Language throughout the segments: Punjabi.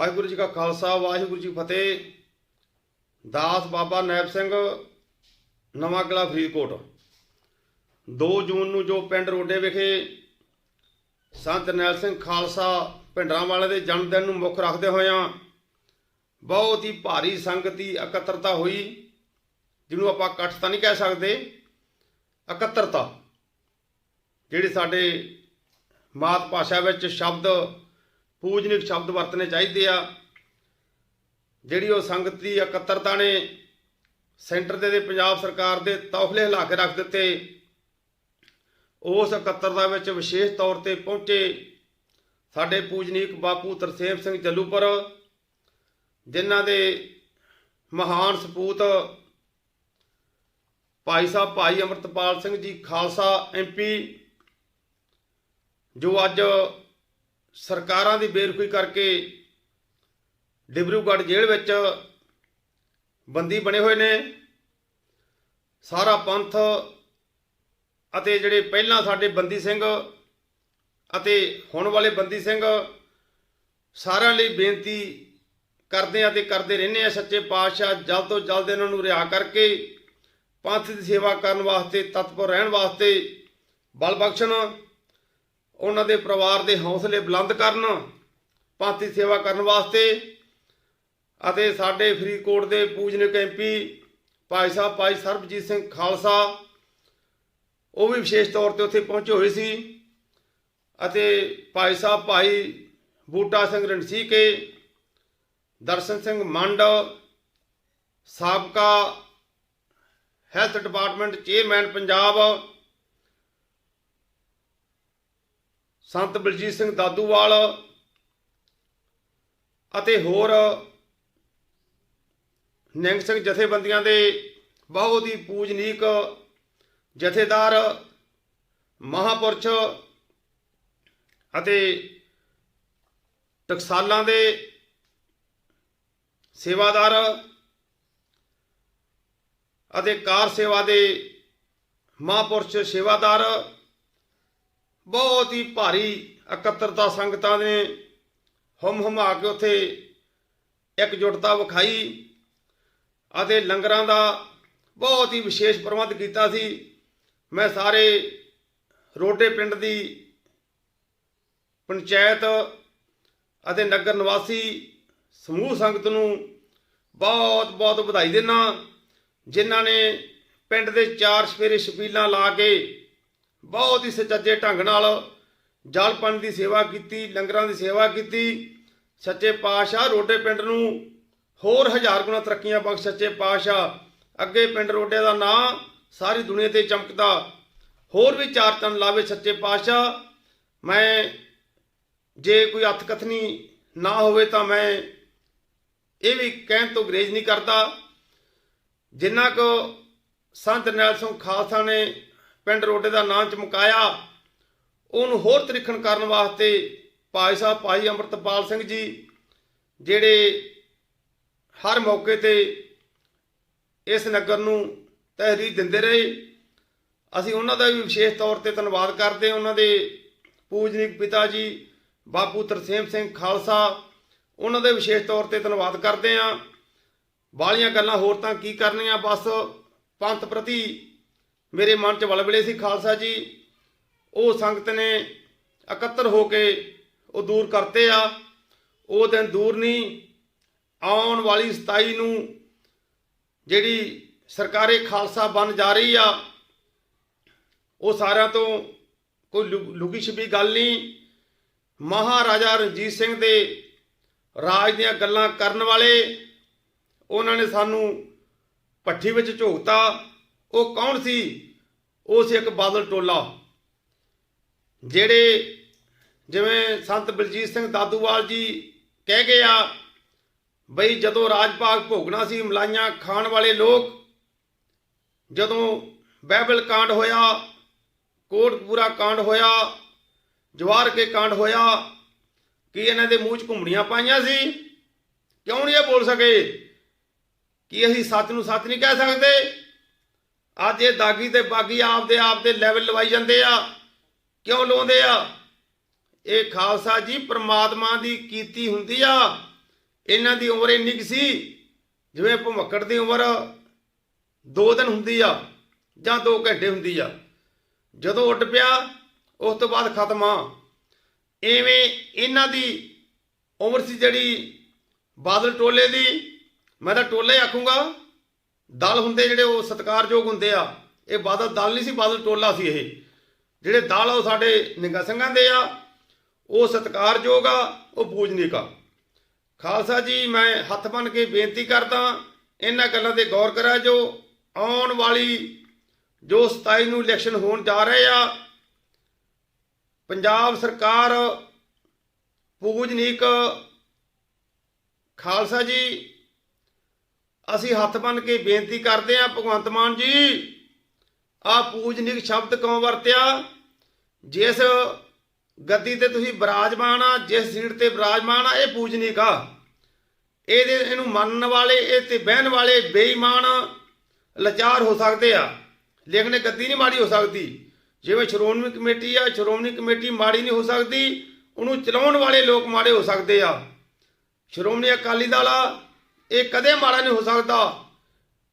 ਵਾਹਿਗੁਰੂ ਜੀ ਕਾ ਖਾਲਸਾ, ਵਾਹਿਗੁਰੂ ਜੀ ਫਤਿਹ। ਦਾਸ ਬਾਬਾ ਨੈਬ ਸਿੰਘ, ਨਵਾਂ ਕਿਲਾ ਫਰੀਦਕੋਟ। 2 ਜੂਨ ਨੂੰ ਜੋ ਪਿੰਡ ਰੋਡੇ ਵਿਖੇ ਸੰਤ ਨੈਲ ਸਿੰਘ ਖਾਲਸਾ ਭਿੰਡਰਾਂ ਵਾਲੇ ਦੇ ਜਨਮ ਦਿਨ ਨੂੰ ਮੁੱਖ ਰੱਖਦੇ ਹੋਇਆਂ ਬਹੁਤ ਹੀ ਭਾਰੀ ਸੰਗਤੀ ਇਕੱਤਰਤਾ ਹੋਈ, ਜਿਹਨੂੰ ਆਪਾਂ ਇਕੱਠ ਤਾਂ ਨਹੀਂ ਕਹਿ ਸਕਦੇ। ਇਕੱਤਰਤਾ, ਜਿਹੜੀ ਸਾਡੇ ਮਾਤ ਭਾਸ਼ਾ ਵਿੱਚ ਸ਼ਬਦ ਪੂਜਨਿਕ ਸ਼ਬਦ ਵਰਤਨੇ ਚਾਹੀਦੇ ਆ। ਜਿਹੜੀ ਉਹ ਸੰਗਤ ਦੀ ਇਕੱਤਰਤਾ ਨੇ ਸੈਂਟਰ ਦੇ ਦੇ ਪੰਜਾਬ ਸਰਕਾਰ ਦੇ ਤੌਖਲੇ ਹਿਲਾ ਕੇ ਰੱਖ ਦਿੱਤੇ, ਉਸ ਇਕੱਤਰਤਾ ਵਿੱਚ ਵਿਸ਼ੇਸ਼ ਤੌਰ ਤੇ ਪਹੁੰਚੇ ਸਾਡੇ ਪੂਜਨੀਕ ਬਾਪੂ ਤਰਸੇਮ ਸਿੰਘ ਜੱਲੂਪੁਰ, ਜਿਨ੍ਹਾਂ ਦੇ ਮਹਾਨ ਸਪੂਤ ਭਾਈ ਸਾਹਿਬ ਭਾਈ ਅਮਰਤਪਾਲ ਸਿੰਘ ਜੀ, ਖਾਲਸਾ ਐਮਪੀ ਜੋ ਅੱਜ ਸਰਕਾਰਾਂ ਦੀ ਬੇਰੁਖੀ ਕਰਕੇ ਡਿਬਰੂਗੜ੍ਹ ਜੇਲ੍ਹ ਵਿੱਚ ਬੰਦੀ ਬਣੇ ਹੋਏ ਨੇ। ਸਾਰਾ ਪੰਥ ਅਤੇ ਜਿਹੜੇ ਪਹਿਲਾਂ ਸਾਡੇ ਬੰਦੀ ਸਿੰਘ ਅਤੇ ਹੁਣ ਵਾਲੇ ਬੰਦੀ ਸਿੰਘ ਸਾਰਿਆਂ ਲਈ ਬੇਨਤੀ ਕਰਦੇ ਆ ਤੇ ਕਰਦੇ ਰਹਿੰਦੇ ਆ ਸੱਚੇ ਪਾਤਸ਼ਾਹ, ਜਲਦ ਤੋਂ ਜਲਦ ਇਹਨਾਂ ਨੂੰ ਰਿਹਾ ਕਰਕੇ ਪੰਥ ਦੀ ਸੇਵਾ ਕਰਨ ਵਾਸਤੇ, ਤਤਪਰ ਰਹਿਣ ਵਾਸਤੇ ਬਲ ਬਖਸ਼ਣ। ਉਹਨਾਂ ਦੇ ਪਰਿਵਾਰ ਦੇ ਹੌਸਲੇ ਬੁਲੰਦ ਕਰਨ ਪੰਥ ਸੇਵਾ ਕਰਨ ਵਾਸਤੇ ਅਤੇ ਸਾਡੇ ਫਰੀਦਕੋਟ ਦੇ ਪੂਜਨਿਕ ਐਮਪੀ ਭਾਈ ਸਾਹਿਬ, ਭਾਈ ਸਰਬਜੀਤ ਸਿੰਘ ਖਾਲਸਾ, ਉਹ ਵੀ ਵਿਸ਼ੇਸ਼ ਤੌਰ ਤੇ ਉੱਥੇ ਪਹੁੰਚੇ ਹੋਏ ਸੀ ਅਤੇ ਭਾਈ ਸਾਹਿਬ, ਭਾਈ ਬੂਟਾ ਸਿੰਘ ਰਣਸੀਕੇ, ਦਰਸ਼ਨ ਸਿੰਘ ਮੰਡ, ਸਾਬਕਾ ਹੈਲਥ ਡਿਪਾਰਟਮੈਂਟ ਚੇਅਰਮੈਨ ਪੰਜਾਬ ਸੰਤ ਬਲਜੀਤ ਸਿੰਘ ਦਾਦੂਵਾਲ ਅਤੇ ਹੋਰ ਨਿਹੰਗ ਸਿੰਘ ਜਥੇਬੰਦੀਆਂ ਦੇ ਬਹੁਤ ਹੀ ਪੂਜਨੀਕ ਜਥੇਦਾਰ, ਮਹਾਪੁਰਸ਼ ਅਤੇ ਟਕਸਾਲਾਂ ਦੇ ਸੇਵਾਦਾਰ ਅਤੇ ਕਾਰ ਸੇਵਾ ਦੇ ਮਹਾਪੁਰਸ਼ ਸੇਵਾਦਾਰ ਬਹੁਤ ਹੀ ਭਾਰੀ ਇਕੱਤਰਤਾ ਸੰਗਤਾਂ ਨੇ ਹਮ ਹਮਾ ਕੇ ਉੱਥੇ ਇਕਜੁੱਟਤਾ ਵਿਖਾਈ ਅਤੇ ਲੰਗਰਾਂ ਦਾ ਬਹੁਤ ਹੀ ਵਿਸ਼ੇਸ਼ ਪ੍ਰਬੰਧ ਕੀਤਾ ਸੀ। ਮੈਂ ਸਾਰੇ ਰੋਡੇ ਪਿੰਡ ਦੀ ਪੰਚਾਇਤ ਅਤੇ ਨਗਰ ਨਿਵਾਸੀ ਸਮੂਹ ਸੰਗਤ ਨੂੰ ਬਹੁਤ ਬਹੁਤ ਵਧਾਈ ਦਿੰਦਾ। ਜਿਨ੍ਹਾਂ ਨੇ ਪਿੰਡ ਦੇ ਚਾਰ ਸਵੇਰੇ ਛਬੀਲਾਂ ਲਾ ਕੇ ਬਹੁਤ ਹੀ ਸੁਚੱਜੇ ਢੰਗ ਨਾਲ ਜਲ ਪਾਣੀ ਦੀ ਸੇਵਾ ਕੀਤੀ, ਲੰਗਰਾਂ ਦੀ ਸੇਵਾ ਕੀਤੀ। ਸੱਚੇ ਪਾਤਸ਼ਾਹ ਰੋਡੇ ਪਿੰਡ ਨੂੰ ਹੋਰ ਹਜ਼ਾਰ ਗੁਣਾ ਤਰੱਕੀਆਂ ਬਖਸ਼ ਸੱਚੇ ਪਾਤਸ਼ਾਹ। ਅੱਗੇ ਪਿੰਡ ਰੋਡੇ ਦਾ ਨਾਂ ਸਾਰੀ ਦੁਨੀਆ ਤੇ ਚਮਕਦਾ। ਹੋਰ ਵੀ ਚਾਰ ਚੰਨ ਲਾਵੇ ਸੱਚੇ ਪਾਤਸ਼ਾਹ। ਮੈਂ ਜੇ ਕੋਈ ਅਥ ਕਥਨੀ ਨਾ ਹੋਵੇ ਤਾਂ ਮੈਂ ਇਹ ਵੀ ਕਹਿਣ ਤੋਂ ਗਰੇਜ ਨਹੀਂ ਕਰਦਾ। ਜਿੰਨਾ ਕੋ ਸੰਤ ਨੈਲ ਸਿੰਘ ਖਾਲਸਾ ਨੇ ਪਿੰਡ ਰੋਡੇ ਦਾ ਨਾਂ ਚਮਕਾਇਆ। ਉਹਨੂੰ ਹੋਰ ਤਰੀਖਣ ਕਰਨ ਵਾਸਤੇ ਭਾਈ ਸਾਹਿਬ, ਭਾਈ ਅਮਰਤਪਾਲ ਸਿੰਘ ਜੀ, ਜਿਹੜੇ ਹਰ ਮੌਕੇ ਤੇ ਇਸ ਨਗਰ ਨੂੰ ਤਹਿਰੀਰ ਦਿੰਦੇ ਰਹੇ। ਅਸੀਂ ਉਹਨਾਂ ਦਾ ਵੀ ਵਿਸ਼ੇਸ਼ ਤੌਰ ਤੇ ਧੰਨਵਾਦ ਕਰਦੇ ਹਾਂ। ਉਹਨਾਂ ਦੇ ਪੂਜਨੀਕ ਪਿਤਾ ਜੀ, ਬਾਪੂ ਤਰਸੇਮ ਸਿੰਘ ਖਾਲਸਾ, ਉਹਨਾਂ ਦੇ ਵਿਸ਼ੇਸ਼ ਤੌਰ ਤੇ ਧੰਨਵਾਦ ਕਰਦੇ ਹਾਂ। ਬਾਲੀਆਂ ਗੱਲਾਂ ਹੋਰ ਤਾਂ ਕੀ ਕਰਨੀਆਂ, ਬਸ ਪੰਥ ਪ੍ਰਤੀ ਮੇਰੇ ਮਨ 'ਚ ਵਲਵਲੇ ਸੀ ਖਾਲਸਾ ਜੀ। ਉਹ ਸੰਗਤ ਨੇ ਇਕੱਤਰ ਹੋ ਕੇ ਉਹ ਦੂਰ ਕਰਤੇ ਆ। ਉਹ ਦਿਨ ਦੂਰ ਨਹੀਂ, ਆਉਣ ਵਾਲੀ 27 ਨੂੰ ਜਿਹੜੀ ਸਰਕਾਰੇ ਖਾਲਸਾ ਬਣ ਜਾ ਰਹੀ ਆ, ਉਹ ਸਾਰਿਆਂ ਤੋਂ ਕੋਈ ਲੁ- ਲੁਕੀ ਛਿਪੀ ਗੱਲ ਨਹੀਂ। ਮਹਾਰਾਜਾ ਰਣਜੀਤ ਸਿੰਘ ਦੇ ਰਾਜ ਦੀਆਂ ਗੱਲਾਂ ਕਰਨ ਵਾਲੇ, ਉਹਨਾਂ ਨੇ ਸਾਨੂੰ ਪੱਠੀ ਵਿੱਚ ਝੋਕਤਾ। ਉਹ ਕੌਣ ਸੀ? ਉਹ ਸੀ ਇੱਕ ਬਾਦਲ ਟੋਲਾ। ਜਿਹੜੇ ਜਿਵੇਂ ਸੰਤ ਬਲਜੀਤ ਸਿੰਘ ਦਾਦੂਵਾਲ ਜੀ ਕਹਿ ਗਏ ਆ, ਬਈ ਜਦੋਂ ਰਾਜ ਭਾਗ ਭੋਗਣਾ ਸੀ, ਮਲਾਈਆਂ ਖਾਣ ਵਾਲੇ ਲੋਕ, ਜਦੋਂ ਬਾਈਬਲ ਕਾਂਡ ਹੋਇਆ, ਕੋਟਪੂਰਾ ਕਾਂਡ ਹੋਇਆ ਜਵਾਰ ਕੇ ਕਾਂਡ ਹੋਇਆ, ਕੀ ਇਹਨਾਂ ਦੇ ਮੂੰਹ 'ਚ ਘੁੰਮੜੀਆਂ ਪਾਈਆਂ ਸੀ? ਕਿਉਂ ਨਹੀਂ ਇਹ ਬੋਲ ਸਕੇ? ਕੀ ਅਸੀਂ ਸੱਚ ਨੂੰ ਸੱਚ ਨਹੀਂ ਕਹਿ ਸਕਦੇ? ਅੱਜ ਇਹ ਦਾਗੀ ਤੇ ਬਾਗੀ ਆਪਦੇ ਆਪ ਦੇ ਲੈਵਲ ਲਵਾਈ ਜਾਂਦੇ ਆ। ਕਿਉਂ ਲਾਉਂਦੇ ਆ? ਇਹ ਖਾਲਸਾ ਜੀ ਪ੍ਰਮਾਤਮਾ ਦੀ ਕੀਤੀ ਹੁੰਦੀ ਆ। ਇਹਨਾਂ ਦੀ ਉਮਰ ਇੰਨੀ ਕੁ ਸੀ, ਜਿਵੇਂ ਭੁਮੱਕੜ ਦੀ ਉਮਰ 2 ਦਿਨ ਹੁੰਦੀ ਆ ਜਾਂ 2 ਘੰਟੇ ਹੁੰਦੀ ਆ। ਜਦੋਂ ਉੱਡ ਪਿਆ, ਉਸ ਤੋਂ ਬਾਅਦ ਖਤਮ ਆ। ਐਵੇਂ ਇਹਨਾਂ ਦੀ ਉਮਰ ਸੀ ਜਿਹੜੀ ਬਾਦਲ ਟੋਲੇ ਦੀ। ਮੈਂ ਤਾਂ ਟੋਲੇ ਆਖੂੰਗਾ ਦਲ ਹੁੰਦੇ ਜਿਹੜੇ ਉਹ ਸਤਿਕਾਰਯੋਗ ਹੁੰਦੇ ਆ, ਇਹ ਬਾਦਲ ਦਲ ਨਹੀਂ ਸੀ, ਬਾਦਲ ਟੋਲਾ ਸੀ ਇਹ। ਜਿਹੜੇ ਦਲ ਆ ਉਹ ਸਾਡੇ ਨਿੰਗਾ ਸਿੰਘਾਂ ਦੇ ਆ, ਉਹ ਸਤਿਕਾਰਯੋਗ ਆ, ਉਹ ਪੂਜਨੀਕ ਆ। ਖਾਲਸਾ ਜੀ, ਮੈਂ ਹੱਥ ਬੰਨ ਕੇ ਬੇਨਤੀ ਕਰਦਾ, ਇਹਨਾਂ ਗੱਲਾਂ ਤੇ ਗੌਰ ਕਰਾ ਜੋ, ਆਉਣ ਵਾਲੀ ਜੋ 27 ਨੂੰ ਇਲੈਕਸ਼ਨ ਹੋਣ ਜਾ ਰਹੇ ਆ, ਪੰਜਾਬ ਸਰਕਾਰ ਪੂਜਨੀਕ ਖਾਲਸਾ ਜੀ ਅਸੀਂ ਹੱਥ ਬੰਨ ਕੇ ਬੇਨਤੀ ਕਰਦੇ ਹਾਂ, ਭਗਵੰਤ ਮਾਨ ਜੀ ਆ ਪੂਜਨੀਕ ਸ਼ਬਦ ਕਿਉਂ ਵਰਤਿਆ? ਜਿਸ ਗੱਦੀ ਤੇ ਤੁਸੀਂ ਬਿਰਾਜਮਾਨ ਆ, ਜਿਸ ਸੀਟ ਤੇ ਬਿਰਾਜਮਾਨ ਆ, ਇਹ ਪੂਜਨੀਕ ਆ। ਇਹਦੇ ਇਹਨੂੰ ਮੰਨਣ ਵਾਲੇ, ਇਹ ਤੇ ਬਹਿਣ ਵਾਲੇ ਬੇਈਮਾਨ ਲਾਚਾਰ ਹੋ ਸਕਦੇ ਆ। ਲੇਕਿਨ ਇਹ ਗੱਦੀ ਨਹੀਂ ਮਾੜੀ ਹੋ ਸਕਦੀ। ਜਿਵੇਂ ਸ਼੍ਰੋਮਣੀ ਕਮੇਟੀ ਆ, ਸ਼੍ਰੋਮਣੀ ਕਮੇਟੀ ਮਾੜੀ ਨਹੀਂ ਹੋ ਸਕਦੀ, ਉਹਨੂੰ ਚਲਾਉਣ ਵਾਲੇ ਲੋਕ ਮਾੜੇ ਹੋ ਸਕਦੇ ਆ। ਸ਼੍ਰੋਮਣੀ ਅਕਾਲੀ ਦਲ ਆ ਇਹ ਕਦੇ ਮਾੜਾ ਨਹੀਂ ਹੋ ਸਕਦਾ।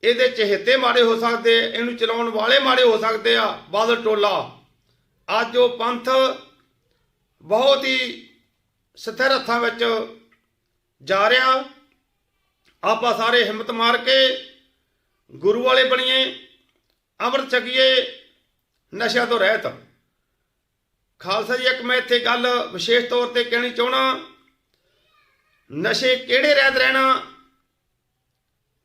ਇਹਦੇ ਚਹੇਤੇ ਮਾੜੇ ਹੋ ਸਕਦੇ, ਇਹਨੂੰ ਚਲਾਉਣ ਵਾਲੇ ਮਾੜੇ ਹੋ ਸਕਦੇ ਆ, ਬਾਦਲ ਟੋਲਾ। ਅੱਜ ਉਹ ਪੰਥ ਬਹੁਤ ਹੀ ਸਥਿਰ ਹੱਥਾਂ ਵਿੱਚ ਜਾ ਰਿਹਾ। ਆਪਾਂ ਸਾਰੇ ਹਿੰਮਤ ਮਾਰ ਕੇ ਗੁਰੂ ਵਾਲੇ ਬਣੀਏ, ਅੰਮ੍ਰਿਤ ਛਕੀਏ, ਨਸ਼ਿਆਂ ਤੋਂ ਰਹਿਤ। ਖਾਲਸਾ ਜੀ, ਇੱਕ ਮੈਂ ਇੱਥੇ ਗੱਲ ਵਿਸ਼ੇਸ਼ ਤੌਰ ਤੇ ਕਹਿਣੀ ਚਾਹਣਾ ਨਸ਼ੇ ਕਿਹੜੇ ਰਹਿਤ ਰਹਿਣਾ?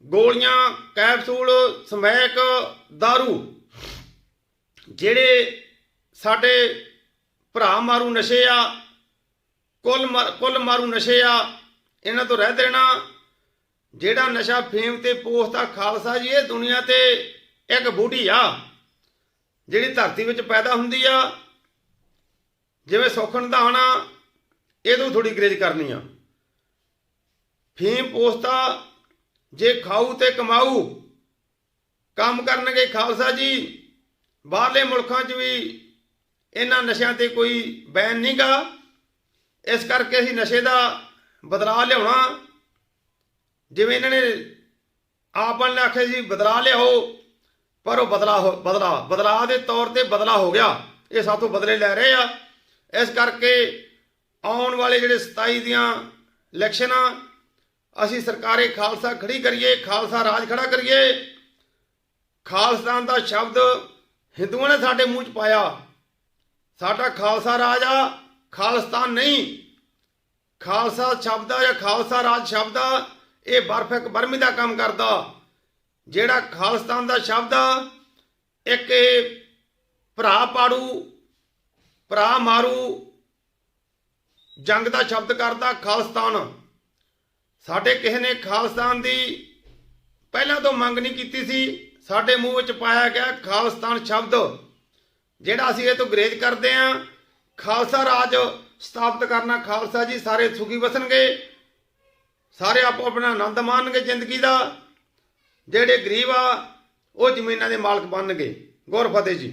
ਗੋਲੀਆਂ, ਕੈਪਸੂਲ, ਸਮੈਕ, दारू। ਜਿਹੜੇ ਸਾਡੇ ਭਰਾ ਮਾਰੂ ਨਸ਼ੇ ਆ, ਕੁੱਲ ਮਾਰ- ਕੁੱਲ ਮਾਰੂ ਨਸ਼ੇ ਆ, ਇਹਨਾਂ ਤੋਂ ਰਹਿ ਦੇਣਾ ਜਿਹੜਾ ਨਸ਼ਾ ਫੇਮ ਤੇ ਪੋਸਤਾ ਖਾਲਸਾ ਜੀ, ਇਹ ਦੁਨੀਆ ਤੇ ਇੱਕ ਬੂਟੀ ਆ, ਜਿਹੜੀ ਧਰਤੀ ਵਿੱਚ ਪੈਦਾ ਹੁੰਦੀ ਆ। ਜਿਵੇਂ ਸੁਖਣ ਦਾਣਾ ਇਹਦੋਂ ਥੋੜੀ ਗਰੇਜ ਕਰਨੀ ਆ। ਫੇਮ ਪੋਸਤਾ ਜੇ ਖਾਊ ਤੇ ਕਮਾਊ। ਕੰਮ ਕਰਨਗੇ ਖਾਲਸਾ ਜੀ। ਬਾਹਰਲੇ ਮੁਲਕਾਂ 'ਚ ਵੀ ਇਹਨਾਂ ਨਸ਼ਿਆਂ ਤੇ ਕੋਈ ਬੈਨ ਨਹੀਂਗਾ ਇਸ ਕਰਕੇ ਅਸੀਂ ਨਸ਼ੇ ਦਾ ਬਦਲਾਅ ਲਿਆਉਣਾ। ਜਿਵੇਂ ਇਹਨਾਂ ਨੇ ਆਪਾਂ ਨੇ ਆਖਿਆ ਸੀ, ਬਦਲਾਅ ਲਿਆਓ, ਪਰ ਉਹ ਬਦਲਾ ਹੋ- ਬਦਲਾ ਬਦਲਾਅ ਦੇ ਤੌਰ ਤੇ ਬਦਲਾ ਹੋ ਗਿਆ। ਇਹ ਸਾਥੋਂ ਬਦਲੇ ਲੈ ਰਹੇ ਆ। ਇਸ ਕਰਕੇ ਆਉਣ ਵਾਲੇ ਜਿਹੜੇ 27 ਦੀਆਂ ਇਲੈਕਸ਼ਨਾਂ ਅਸੀਂ ਸਰਕਾਰੇ ਖਾਲਸਾ ਖੜੀ ਕਰੀਏ, ਖਾਲਸਾ ਰਾਜ ਖੜਾ ਕਰੀਏ। ਖਾਲਸਤਾਨ ਦਾ ਸ਼ਬਦ ਹਿੰਦੂਆਂ ਨੇ ਸਾਡੇ ਮੂੰਹ 'ਚ ਪਾਇਆ। ਸਾਡਾ ਖਾਲਸਾ ਰਾਜ ਆ, ਖਾਲਸਤਾਨ ਨਹੀਂ। ਖਾਲਸਾ ਸ਼ਬਦ ਆ ਜਾਂ ਖਾਲਸਾ ਰਾਜ ਸ਼ਬਦ ਆ, ਇਹ ਬਰਫ ਇੱਕ ਬਰਮੀ ਦਾ ਕੰਮ ਕਰਦਾ। ਜਿਹੜਾ ਖਾਲਸਤਾਨ ਦਾ ਸ਼ਬਦ ਆ, ਇੱਕ ਇਹ ਭਰਾ ਪਾੜੂ, ਭਰਾ ਮਾਰੂ, ਜੰਗ ਦਾ ਸ਼ਬਦ ਕਰਦਾ ਖਾਲਸਤਾਨ। ਸਾਡੇ ਕਿਸੇ ਨੇ ਖਾਲਸਤਾਨ ਦੀ ਪਹਿਲਾਂ ਤੋਂ ਮੰਗ ਨਹੀਂ ਕੀਤੀ ਸੀ, ਸਾਡੇ ਮੂੰਹ ਵਿੱਚ ਪਾਇਆ ਗਿਆ ਖਾਲਸਤਾਨ ਸ਼ਬਦ, ਜਿਹੜਾ ਅਸੀਂ ਇਹ ਤੋਂ ਗਰੇਜ ਕਰਦੇ ਆਂ ਖਾਲਸਾ ਰਾਜ ਸਥਾਪਿਤ ਕਰਨਾ ਖਾਲਸਾ ਜੀ, ਸਾਰੇ ਸੁਖੀ ਵਸਣਗੇ, ਸਾਰੇ ਆਪੋ ਆਪਣਾ ਆਨੰਦ ਮਾਣਨਗੇ ਜ਼ਿੰਦਗੀ ਦਾ, ਜਿਹੜੇ ਗਰੀਬ ਆ, ਉਹ ਜ਼ਮੀਨਾਂ ਦੇ ਮਾਲਕ ਬਣਨਗੇ। ਗੁਰ ਫਤਿਹ ਜੀ।